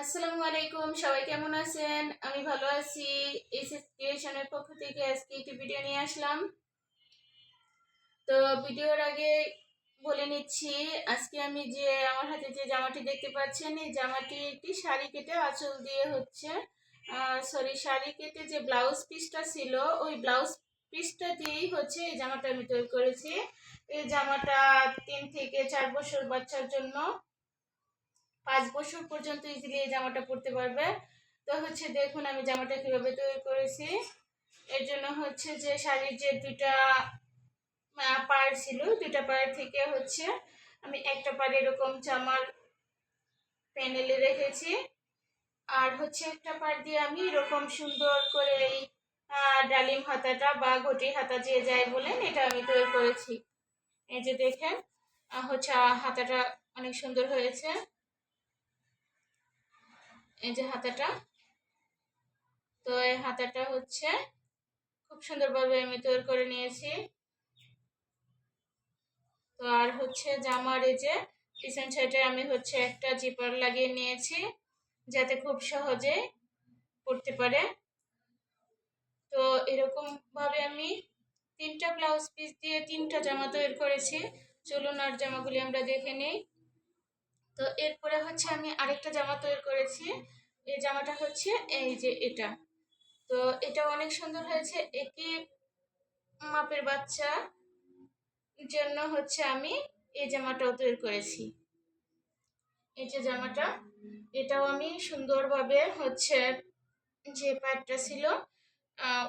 আসসালামু আলাইকুম, সবাই কেমন আছেন? আমি ভালো আছি। এসএস ক্রিয়েশনের পক্ষ থেকে আজকে একটি ভিডিও নিয়ে আসলাম। তো ভিডিওর আগে বলে নিচ্ছি, আজকে আমি যে আমার হাতে যে জামাটি দেখতে পাচ্ছেন, এই জামাটি একটি শাড়ি কেটে আঁচল দিয়ে হচ্ছে সরি শাড়ি কেটে যে ব্লাউজ পিসটা ছিল, ওই ব্লাউজ পিসটা দিয়েই হচ্ছে এই জামাটা আমি তৈরি করেছি। এই জামাটা তিন থেকে চার বছর বাচ্চার জন্য পাঁচ বছর পর্যন্ত ইজিলি এই জামাটা পরতে পারবে। তো হচ্ছে দেখুন আমি জামাটা কীভাবে তৈরি করেছি। এর জন্য হচ্ছে যে শাড়ির যে দুটা পাড় ছিল, দুইটা পাড় থেকে হচ্ছে আমি একটা পাড় এরকম জামার প্যানেলে রেখেছি। আর হচ্ছে একটা পাড় দিয়ে আমি এরকম সুন্দর করে এই ডালিম হাতাটা বা ঘটি হাতা যে যায় বলেন, এটা আমি তৈরি করেছি। এই যে দেখেন হচ্ছে হাতাটা অনেক সুন্দর হয়েছে। এই যে হাতাটা। তো এই হাতাটা হচ্ছে খুব সুন্দরভাবে আমি তৈরি করে নিয়েছি। তো আর হচ্ছে জামার এই যে পিছন সাইডে আমি হচ্ছে একটা জিপার লাগিয়ে নিয়েছি, যাতে খুব সহজে পড়তে পারে। তো এরকম ভাবে আমি তিনটা ব্লাউজ পিস দিয়ে তিনটা জামা তৈরি করেছি। চলুন আর জামাগুলি আমরা দেখে নিই। তো এরপরে হচ্ছে আমি আরেকটা জামা তৈরি করেছি। এই জামাটা হচ্ছে এই যে এটা। তো এটা অনেক সুন্দর হয়েছে। একই মাপের বাচ্চা জন্য হচ্ছে আমি এই জামাটাও তৈরি করেছি। এই যে জামাটা, এটাও আমি সুন্দরভাবে হচ্ছে যে পাটটা ছিল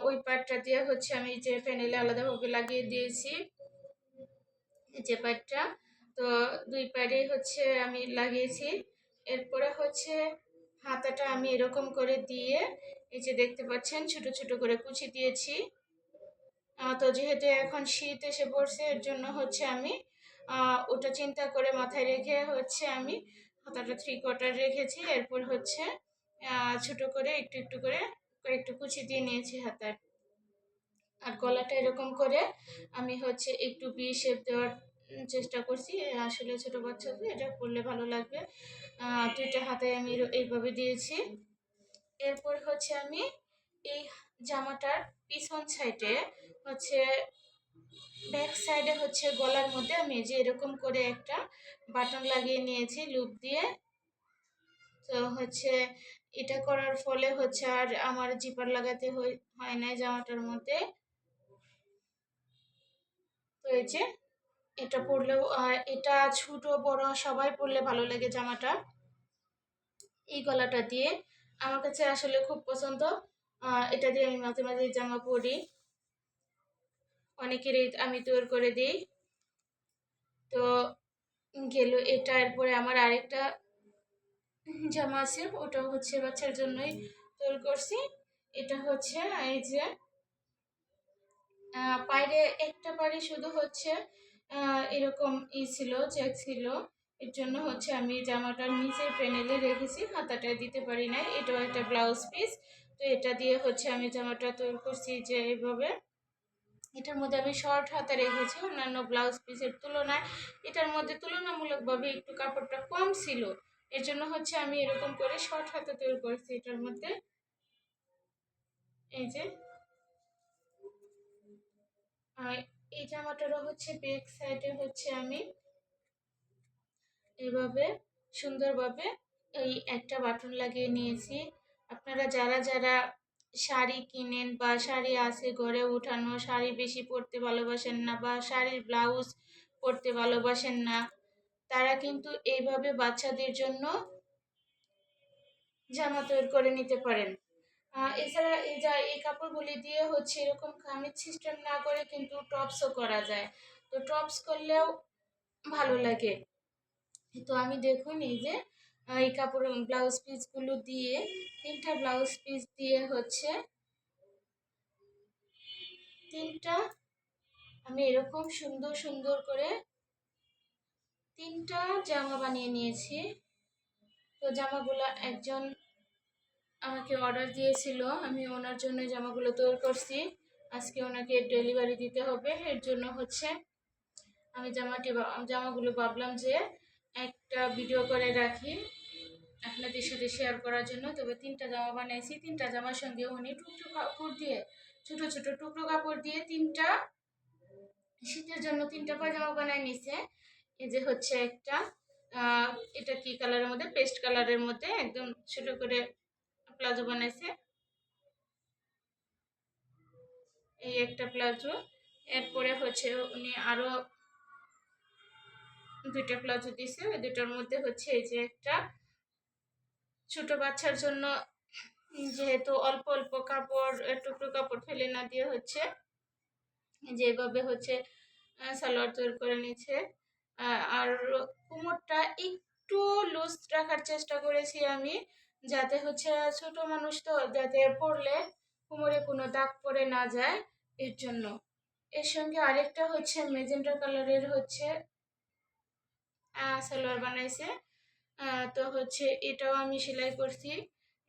ওই পাটটা দিয়ে হচ্ছে আমি যে প্যানেলে আলাদাভাবে লাগিয়ে দিয়েছি। যে প্যাডটা তো দুই প্যাডেই হচ্ছে আমি লাগিয়েছি। এরপরে হচ্ছে হাতাটা আমি এরকম করে দিয়ে এই যে দেখতে পাচ্ছেন ছোট ছোট করে কুচি দিয়েছি। তো যেহেতু এখন শীত এসে পড়ছে, এর জন্য হচ্ছে আমি ওটা চিন্তা করে মাথায় রেখে হচ্ছে আমি হাতাটা থ্রি কোয়ার্টার রেখেছি। এরপর হচ্ছে ছোট করে একটু একটু করে একটু কুচি দিয়ে নিয়েছি হাতার। আর গলাটা এরকম করে আমি হচ্ছে একটু বি শেপ দেওয়ার চেষ্টা করছি আসলে ছোট বাচ্চাকে এটা করলে ভালো লাগবে। দুইটা হাতে আমি এইভাবে দিয়েছি। এরপর হচ্ছে আমি এই জামাটার পিছন সাইডে হচ্ছে ব্যাক সাইডে হচ্ছে গলার মধ্যে আমি যে এরকম করে একটা বাটন লাগিয়ে নিয়েছি লুপ দিয়ে। তো হচ্ছে এটা করার ফলে হচ্ছে আর আমার জিপার লাগাতে হয় নাই জামাটার মধ্যে। তো এই যে এটা পরলেও এটা ছোট, বড় সবাই পরলে ভালো লাগে জামাটা। এই গলাটা দিয়ে। আমার কাছে আসলে খুব পছন্দ। এটা দিয়ে আমি মাঝে মাঝে জামা পরি। অনেকেরই আমি তৈরি করে দিই। তো গেল এটা, এরপরে আমার আরেকটা জামা আছে ওটা হচ্ছে বাচ্চার জন্যই তৈরি করছি। এটা হচ্ছে, এই যে পায়ে একটা পারে শুধু হচ্ছে এরকম ই ছিল, চেক ছিল। এর জন্য হচ্ছে আমি জামাটার নিচের প্যানেলে রেখেছি হাতাটা দিতে পারি না এটাও একটা ব্লাউজ পিস। তো এটা দিয়ে হচ্ছে আমি জামাটা তৈরি করছি যে এইভাবে এটার মধ্যে আমি শর্ট হাতা রেখেছি, অন্যান্য ব্লাউজ পিসের তুলনায়। এটার মধ্যে তুলনামূলকভাবে একটু কাপড়টা কম ছিল। এর জন্য হচ্ছে আমি এরকম করে শর্ট হাতা তৈরি করেছি এটার মধ্যে। এই যে। এই জামাটারও হচ্ছে ব্যাক সাইডে হচ্ছে আমি এভাবে সুন্দরভাবে এই একটা বাটন লাগিয়ে নিয়েছি। আপনারা যারা যারা শাড়ি কিনেন বা শাড়ি আছে ঘরে উঠানো, শাড়ি বেশি পরতে ভালোবাসেন না বা শাড়ির ব্লাউজ পরতে ভালোবাসেন না, তারা কিন্তু এইভাবে বাচ্চাদের জন্য জামা তৈরি করে নিতে পারেন। এছাড়া এই যা এই কাপড়গুলি দিয়ে হচ্ছে এরকম কামিজ সিস্টেম না করে কিন্তু টপসও করা যায়। তো টপস করলেও ভালো লাগে। তো আমি দেখুন এই যে এই কাপড় ব্লাউজ পিসগুলো দিয়ে, তিনটা ব্লাউজ পিস দিয়ে হচ্ছে তিনটা আমি এরকম সুন্দর সুন্দর করে তিনটা জামা বানিয়ে নিয়েছি। তো জামাগুলো একজন আমাকে অর্ডার দিয়েছিল। আমি ওনার জন্য জামাগুলো তৈরি করছি। আজকে ওনাকে ডেলিভারি দিতে হবে। এর জন্য হচ্ছে আমি জামাটি জামাগুলো ভাবলাম যে একটা ভিডিও করে রাখি আপনাদের সাথে শেয়ার করার জন্য। তবে তিনটা জামা বানাইছি। তিনটা জামার সঙ্গে উনি টুকরো কাপড় দিয়ে, ছোট ছোট টুকরো কাপড় দিয়ে তিনটা শীতের জন্য তিনটা পায়জামা বানায় নিছে। এই যে হচ্ছে একটা এটা কি কালারের মধ্যে? পেস্ট কালারের মধ্যে একদম ছোট করে প্লাজো বানাইছে। এই একটা প্লাজো। এরপরে হচ্ছে উনি আরও দুইটা প্লাজো দিছে। ওই দুটার মধ্যে হচ্ছে এই যে একটা ছোট বাচ্চার জন্য যেহেতু অল্প অল্প কাপড় টুকরো কাপড় ফেলে না দিয়ে হচ্ছে যেভাবে হচ্ছে সালোয়ার তৈরি করে নিচ্ছে। আর কোমরটা একটু লুজ রাখার চেষ্টা করেছি আমি। যাতে হচ্ছে ছোট মানুষ তো যাতে পরলে কোমরে কোনো দাগ পড়ে না যায় এর জন্য। এর সঙ্গে আরেকটা হচ্ছে মেজেন্টা কালারের হচ্ছে সালোয়ার বানাইছে। তো হচ্ছে এটাও আমি সেলাই করছি।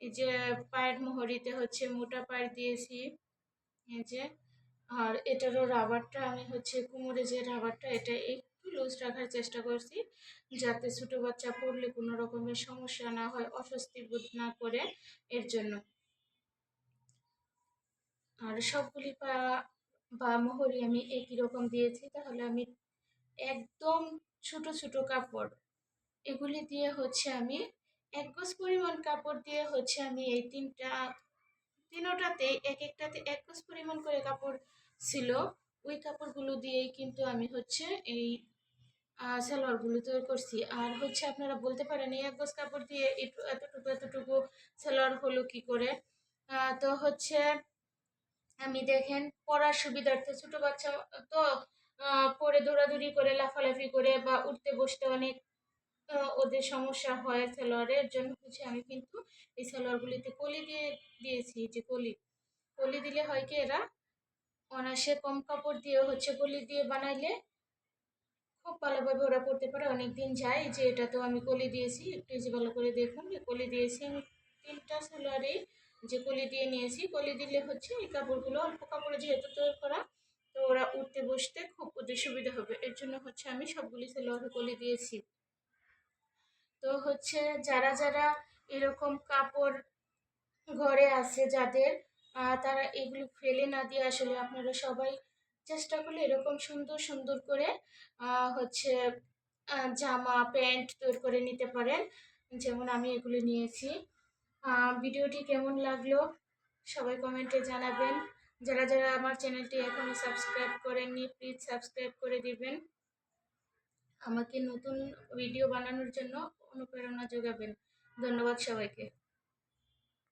এই যে পায়ের মোহরিতে হচ্ছে মোটা পায়ের দিয়েছি। এই যে, আর এটারও রাবারটা আমি হচ্ছে কোমরে যে রাবারটা, এটা একটু লুজ রাখার চেষ্টা করছি, যাতে ছোটো বাচ্চা পড়লে কোনো রকমের সমস্যা না হয়, অস্বস্তি বোধ না করে এর জন্য। আর সবগুলি পা বা মোহরি আমি একই রকম দিয়েছি, তাহলে আমি একদম ছোট ছোট কাপড়। এগুলি দিয়ে হচ্ছে আমি এক গজ পরিমাণ কাপড় দিয়ে হচ্ছে আমি এই তিনটা, তিনোটাতে এক একটাতে এক গজ পরিমাণ করে কাপড় ছিল, ওই কাপড়গুলো দিয়েই কিন্তু আমি হচ্ছে এই সালোয়ারগুলো তৈরি করছি। আর হচ্ছে আপনারা বলতে পারেন, এই এক কাপড় দিয়ে এতটুকু এতটুকু সালোয়ার হলো কি করে? তো হচ্ছে আমি দেখেন পড়ার সুবিধার্থে ছোট বাচ্চা তো পরে দৌড়াদৌড়ি করে, লাফালাফি করে বা উঠতে বসতে অনেক ওদের সমস্যা হয় সালোয়ারের জন্য। হচ্ছে আমি কিন্তু এই সালোয়ারগুলিতে কলি দিয়ে দিয়েছি যে কলি। কলি দিলে হয় কি এরা? অনায়াসে কম কাপড় দিয়ে হচ্ছে কলি দিয়ে বানাইলে খুব ভালোভাবে ওরা পড়তে পারে অনেক দিন যায় যে এটা তো আমি কলি দিয়েছি, একটু যে ভালো করে দেখুন কলি দিয়েছি আমি তিনটা সালোয়ারেই যে কলি দিয়ে নিয়েছি, কলি দিলে হচ্ছে এই কাপড়গুলো অল্প কাপড়ে যেহেতু তৈরি করা, তো ওরা উঠতে বসতে খুব ওদের সুবিধা হবে। এর জন্য হচ্ছে আমি সবগুলি সালোয়ারে কলি দিয়েছি। তো হচ্ছে যারা যারা এরকম কাপড় ঘরে আছে যাদের তারা এগুলো ফেলে না দিয়ে আসলে আপনারা সবাই চেষ্টা করলে এরকম সুন্দর সুন্দর করে হচ্ছে জামা, প্যান্ট তৈরি করে নিতে পারেন। যেমন আমি এগুলো নিয়েছি। ভিডিওটি কেমন লাগল? সবাই কমেন্টে জানাবেন। যারা যারা আমার চ্যানেলটি এখনও সাবস্ক্রাইব করেননি, প্লিজ সাবস্ক্রাইব করে দিবেন। আমাকে নতুন ভিডিও বানানোর জন্য অনুপ্রেরণা যোগাবেন। ধন্যবাদ সবাইকে।